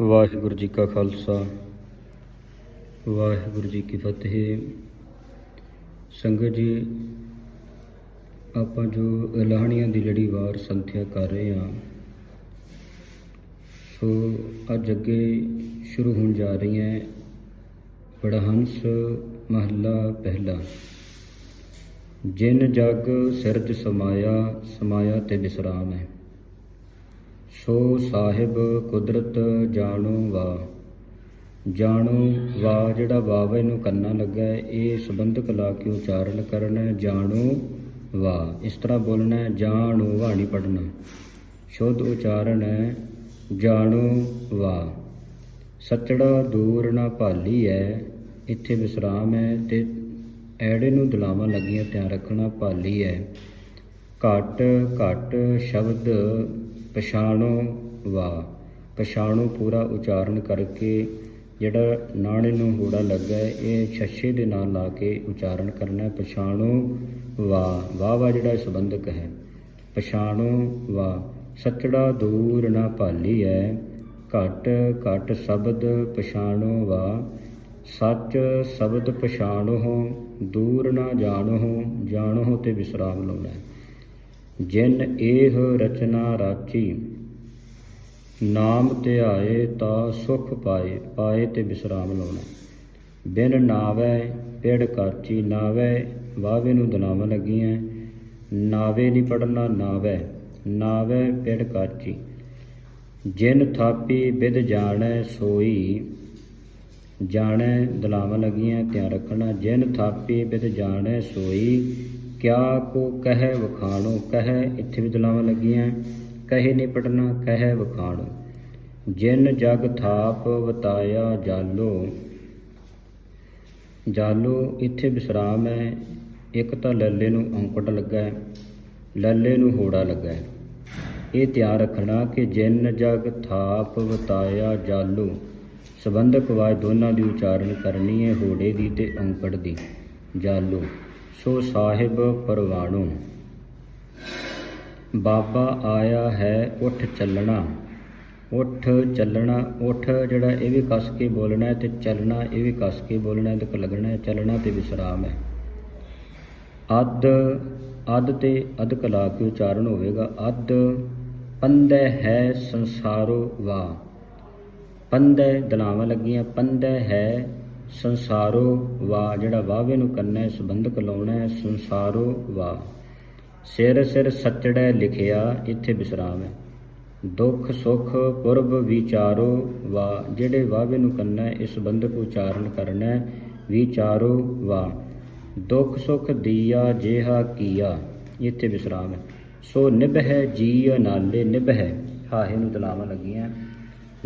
ਵਾਹਿਗੁਰੂ ਜੀ ਕਾ ਖਾਲਸਾ, ਵਾਹਿਗੁਰੂ ਜੀ ਕੀ ਫਤਿਹ। ਸੰਗਤ ਜੀ, ਆਪਾਂ ਜੋ ਲਾਹਣੀਆਂ ਦੀ ਲੜੀ ਵਾਰ ਸੰਥਿਆ ਕਰ ਰਹੇ ਹਾਂ, ਸੋ ਅੱਜ ਅੱਗੇ ਸ਼ੁਰੂ ਹੋਣ ਜਾ ਰਹੀ ਰਹੀਆਂ ਬੜਹੰਸ ਮਹੱਲਾ ਪਹਿਲਾ। ਜਿਨ ਜਗ ਸਿਰਜ ਸਮਾਇਆ ਸਮਾਇਆ ਤੇ ਵਿਸਰਾਮ ਹੈ। ਸੋ ਸਾਹਿਬ ਕੁਦਰਤ ਜਾਣੋ ਵਾ। ਜਾਣੋ ਵਾ ਜਿਹੜਾ ਵਾਵੇ ਨੂੰ ਕੰਨਾ ਲੱਗਾ ਇਹ ਸੰਬੰਧਕ ਲਾ ਕੇ ਉਚਾਰਨ ਕਰਨਾ ਹੈ, ਜਾਣੋ ਵਾ ਇਸ ਤਰ੍ਹਾਂ ਬੋਲਣਾ ਹੈ, ਜਾਣੋ ਵਾ ਨਹੀਂ ਪੜਨਾ ਸ਼ੁੱਧ ਉਚਾਰਨ ਹੈ ਜਾਣੋ ਵਾ। ਸੱਚੜਾ ਦੂਰ ਨਾ ਭਾਲੀ ਹੈ ਇੱਥੇ ਵਿਸਰਾਮ ਹੈ ਤੇ ਐੜੇ ਨੂੰ ਦਲਾਵਾਂ ਲੱਗੀਆਂ ਧਿਆਨ ਰੱਖਣਾ ਭਾਲੀ ਹੈ ਘਟ ਘਟ ਸ਼ਬਦ ਪਛਾਣੋ ਵਾ ਪਛਾਣੋ ਪੂਰਾ ਉਚਾਰਨ ਕਰਕੇ ਜਿਹੜਾ ਨਾਣੇ ਨੂੰ ਹੋੜਾ ਲੱਗਾ ਇਹ ਛੱਛੇ ਦੇ ਨਾਲ ਲਾ ਕੇ ਉਚਾਰਨ ਕਰਨਾ ਪਛਾਣੋ ਵਾ ਵਾ ਵਾ ਜਿਹੜਾ ਸੰਬੰਧਕ ਹੈ। ਪਛਾਣੋ ਵਾ ਸੱਚੜਾ ਦੂਰ ਨਾ ਭਾਲੀ ਹੈ ਘਟ ਘਟ ਸ਼ਬਦ ਪਛਾਣੋ ਵਾ ਸੱਚ ਸ਼ਬਦ ਪਛਾਣੋ ਦੂਰ ਨਾ ਜਾਣੋ ਜਾਣੋ ਤੇ ਵਿਸਰਾਮ ਲਾਉਣਾ ਜਿਨ ਇਹ ਰਚਨਾ ਰਾਚੀ ਨਾਮ ਧਿਆਏ ਤਾਂ ਸੁਖ ਪਾਏ ਪਾਏ ਤੇ ਵਿਸਰਾਮ ਲਾਉਣਾ। ਬਿਨ ਨਾਵੇ ਪੇੜ ਕਾਚੀ ਨਾਵੇ, ਵਾਵੇ ਨੂੰ ਦਨਾਵਾਂ ਲੱਗੀਆਂ ਨਾਵੇ ਨਹੀਂ ਪੜਨਾ ਨਾਵੇ ਨਾਵੇ ਪੇੜ ਕਾਚੀ। ਜਿਨ ਥਾਪੀ ਵਿਦ ਜਾਣੈ ਸੋਈ, ਜਾਣੈ ਦਲਾਵਾਂ ਲੱਗੀਆਂ ਧਿਆਨ ਰੱਖਣਾ, ਜਿਨ ਥਾਪੀ ਵਿਦ ਜਾਣੈ ਸੋਈ ਕਿਆ ਕੋ ਕਹਿ ਵਖਾਣੋ, ਕਹਿ ਇੱਥੇ ਵੀ ਦਲਾਵਾਂ ਲੱਗੀਆਂ, ਕਹੇ ਨਹੀਂ ਪੜਨਾ ਕਹਿ ਵਖਾਣੋ। ਜਿਨ ਜਗ ਥਾਪ ਵਤਾਇਆ ਜਾਲੋ ਜਾਲੋ, ਇੱਥੇ ਵਿਸਰਾਮ ਹੈ, ਇੱਕ ਤਾਂ ਲੱਲੇ ਨੂੰ ਔਂਕੜ ਲੱਗਾ ਹੈ, ਲੱਲੇ ਨੂੰ ਹੋੜਾ ਲੱਗਾ ਹੈ। ਇਹ ਧਿਆਨ ਰੱਖਣਾ ਕਿ ਜਿਨ ਜਗ ਥਾਪ ਵਤਾਇਆ ਜਾਲੋ, ਸੰਬੰਧਕ ਵਾਜ ਦੋਨਾਂ ਦੀ ਉਚਾਰਨ ਕਰਨੀ ਹੈ, ਹੋੜੇ ਦੀ ਤੇ ਔਂਕੜ ਦੀ, ਜਾਲੋ। ਸੋ ਸਾਹਿਬ ਪਰਵਾਣੋ, ਬਾਬਾ ਆਇਆ ਹੈ ਉੱਠ ਚੱਲਣਾ ਉੱਠ ਚੱਲਣਾ, ਉੱਠ ਜਿਹੜਾ ਇਹ ਵੀ ਕੱਸ ਕੇ ਬੋਲਣਾ ਤੇ ਚੱਲਣਾ, ਇਹ ਵੀ ਕੱਸ ਕੇ ਬੋਲਣਾ ਤੇ ਲੱਗਣਾ, ਚੱਲਣਾ ਤੇ ਵਿਸਰਾਮ ਹੈ। ਅੱਧ ਅੱਧ ਤੇ ਅਧਕ ਲਾ ਕੇ ਉਚਾਰਨ ਹੋਵੇਗਾ। ਅੱਧ ਪੰਦੈ ਹੈ ਸੰਸਾਰੋ ਵਾ ਪੰਦੈ ਦਲਾਵਾਂ ਲੱਗੀਆਂ ਪੰਦੈ ਹੈ ਸੰਸਾਰੋ ਵਾ, ਜਿਹੜਾ ਵਾਵੇ ਨੂੰ ਕਰਨਾ ਹੈ ਸੰਬੰਧਕ ਲਾਉਣਾ ਹੈ ਸੰਸਾਰੋ ਵਾ। ਸਿਰ ਸਿਰ ਸੱਚੜੈ ਲਿਖਿਆ, ਇੱਥੇ ਵਿਸਰਾਮ ਹੈ ਦੁੱਖ, ਸੁਖ, ਪੁਰਬ, ਵਿਚਾਰੋ ਵਾ, ਜਿਹੜੇ ਵਾਵੇ ਨੂੰ ਕਰਨਾ ਇਸ ਸੰਬੰਧਕ ਉਚਾਰਨ ਕਰਨਾ ਹੈ ਵਿਚਾਰੋ ਵਾ। ਦੁੱਖ, ਸੁਖ ਦੀਆ, ਜਿਹਾ ਕੀਆ, ਇੱਥੇ ਵਿਸਰਾਮ ਹੈ ਸੋ ਨਿਭਹਿ ਜੀ ਨਾਲੇ ਨਿਭਹਿ, ਹਾਹੇ ਨੂੰ ਦਲਾਵਾਂ ਲੱਗੀਆਂ।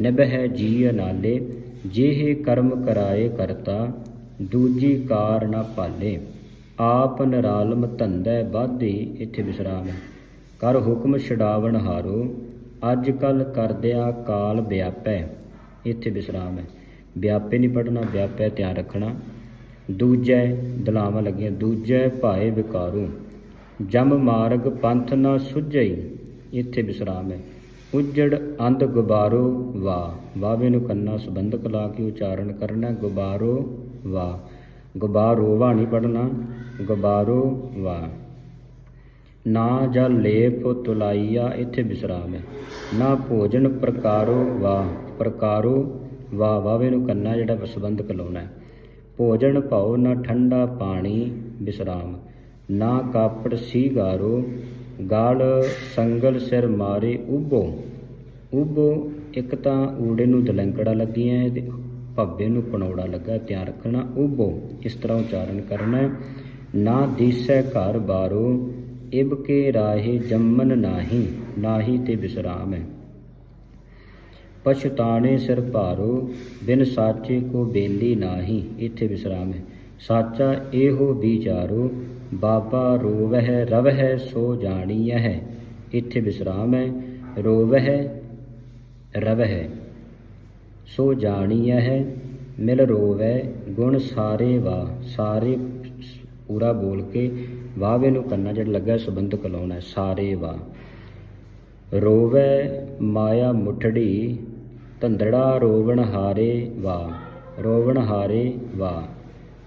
ਨਿਭਹਿ ਜੀ ਅਨਾਲੇ ਜਿਹੇ ਕਰਮ ਕਰਾਏ ਕਰਤਾ, ਦੂਜੀ ਕਾਰ ਨਾ ਪਾਲੇ। ਆਪ ਨਿਰਾਲਮ ਧੰਦੈ ਬਾਧੀ ਇੱਥੇ ਵਿਸਰਾਮ ਹੈ। ਕਰ ਹੁਕਮ ਛਡਾਵਣ ਹਾਰੋ, ਅੱਜ ਕੱਲ ਕਰਦਿਆ ਕਾਲ ਵਿਆਪੈ, ਇੱਥੇ ਵਿਸਰਾਮ ਹੈ। ਵਿਆਪੇ ਨਹੀਂ ਪੜਨਾ ਵਿਆਪੈ ਧਿਆਨ ਰੱਖਣਾ। ਦੂਜੈ ਦਲਾਵਾਂ ਲੱਗੀਆਂ, ਦੂਜੈ ਭਾਏ ਵਿਕਾਰੂ। ਜਮ ਮਾਰਗ ਪੰਥ ਨਾ ਸੁਝਈ, ਇੱਥੇ ਵਿਸਰਾਮ ਹੈ। ਉੱਜੜ ਅੰਧ ਗੁਬਾਰੋ ਵਾ ਵਾਵੇ ਨੂੰ ਕੰਨਾ ਸੰਬੰਧਕ ਲਾ ਕੇ ਉਚਾਰਨ ਕਰਨਾ ਗੁਬਾਰੋ ਵਾ ਗੁਬਾਰੋ ਵਾ ਨਹੀਂ ਪੜਨਾ ਗੁਬਾਰੋ ਵਾ ਨਾ ਜਲ ਲੇਪ ਤੁਲਾਈਆ, ਇੱਥੇ ਵਿਸਰਾਮ ਹੈ। ਨਾ ਭੋਜਨ ਪ੍ਰਕਾਰੋ ਵਾ ਪ੍ਰਕਾਰੋ ਵਾ ਵਾਵੇ ਨੂੰ ਕੰਨਾ ਜਿਹੜਾ ਸੰਬੰਧਕ ਲਾਉਣਾ ਹੈ। ਭੋਜਨ ਭਾਉ ਨਾ ਠੰਡਾ ਪਾਣੀ ਵਿਸਰਾਮ ਨਾ ਕਾਪੜ ਸੀਗਾਰੋ ਗਾਲ ਸੰਗਲ ਸਿਰ ਮਾਰੇ ਉਬੋ ਉਬੋ ਇੱਕ ਤਾਂ ਊੜੇ ਨੂੰ ਦਲੰਕੜਾ ਲੱਗੀਆਂ ਤੇ ਭੱਬੇ ਨੂੰ ਪਣੌੜਾ ਲੱਗਾ, ਧਿਆਨ ਰੱਖਣਾ ਉਬੋ ਇਸ ਤਰ੍ਹਾਂ ਉਚਾਰਨ ਕਰਨਾ ਨਾ ਦੀਸੈ ਘਰ ਬਾਰੋ, ਇਬ ਕੇ ਰਾਹੇ ਜੰਮਨ ਨਾਹੀ ਨਾਹੀ ਤੇ ਵਿਸਰਾਮ ਹੈ ਪਛਤਾਣੇ ਸਿਰ ਭਾਰੋ, ਬਿਨ ਸਾਚੇ ਕੋ ਬੇਲੀ ਨਾਹੀ, ਇੱਥੇ ਵਿਸਰਾਮ ਹੈ ਸਾਚਾ ਇਹੋ ਵਿਚਾਰੋ ਬਾਬਾ ਰੋਵਹਿ ਰਵਹਿ ਸੋ ਜਾਣੀਐ, ਇੱਥੇ ਵਿਸਰਾਮ ਹੈ। ਰੋਵਹਿ ਰਵਹਿ ਸੋ ਜਾਣੀਐ, ਮਿਲ ਰੋਵੈ ਗੁਣ ਸਾਰੇ ਵਾ, ਸਾਰੇ ਪੂਰਾ ਬੋਲ ਕੇ ਵਾਵੇ ਨੂੰ ਕੰਨਾ ਜਿਹੜਾ ਲੱਗਾ ਸੰਬੰਧਕ ਲਾਉਣਾ ਸਾਰੇ ਵਾ। ਰੋਵੈ ਮਾਇਆ ਮੁਠੜੀ, ਧੰਦੜਾ ਰੋਵਣ ਹਾਰੇ ਵਾ, ਰੋਵਣ ਹਾਰੇ ਵਾ।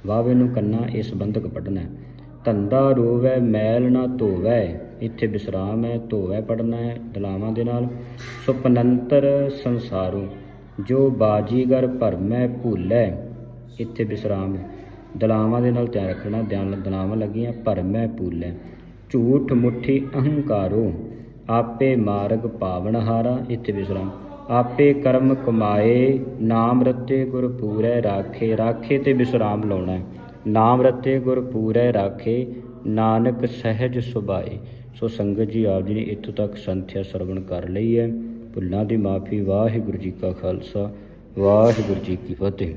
ਵਾਵੇ ਨੂੰ ਕੰਨਾ ਇਹ ਸੰਬੰਧਕ ਪੜਨਾ ਧੰਦਾ ਰੋਵੈ, ਮੈਲ ਨਾ ਧੋਵੈ। ਇੱਥੇ ਵਿਸਰਾਮ ਹੈ, ਧੋਵੈ ਪੜਨਾ ਹੈ, ਦਲਾਵਾਂ ਦੇ ਨਾਲ। ਸੁਪਨੰਤਰ ਸੰਸਾਰੋ, ਜੋ ਬਾਜੀਗਰ ਭਰਮੈ, ਭੁੱਲੈ, ਇੱਥੇ ਵਿਸਰਾਮ ਹੈ। ਦਲਾਵਾਂ ਦੇ ਨਾਲ ਧਿਆਨ ਰੱਖਣਾ, ਧਿਆਨ ਦਲਾਵਾਂ ਲੱਗੀਆਂ, ਭਰਮੈ, ਭੁੱਲੈ। ਝੂਠ ਮੁੱਠੀ ਅਹੰਕਾਰੋ, ਆਪੇ ਮਾਰਗ ਪਾਵਨ ਹਾਰਾ, ਇੱਥੇ ਵਿਸਰਾਮ। ਆਪੇ ਕਰਮ ਕਮਾਏ, ਨਾਮ ਰਤੇ ਗੁਰ ਪੂਰੈ, ਰਾਖੇ ਰਾਖੇ ਤੇ ਵਿਸਰਾਮ ਲਾਉਣਾ ਹੈ। ਨਾਮ ਰਤੇ ਗੁਰ ਪੂਰੈ ਰਾਖੇ, ਨਾਨਕ ਸਹਿਜ ਸੁਭਾਏ। ਸੋ ਸੰਗਤ ਜੀ, ਆਪ ਜੀ ਨੇ ਇੱਥੋਂ ਤੱਕ ਸੰਥਿਆ ਸਰਵਣ ਕਰ ਲਈ ਹੈ। ਭੁੱਲਾਂ ਦੀ ਮਾਫੀ, ਵਾਹਿਗੁਰੂ ਜੀ ਕਾ ਖਾਲਸਾ, ਵਾਹਿਗੁਰੂ ਜੀ ਕੀ ਫਤਿਹ।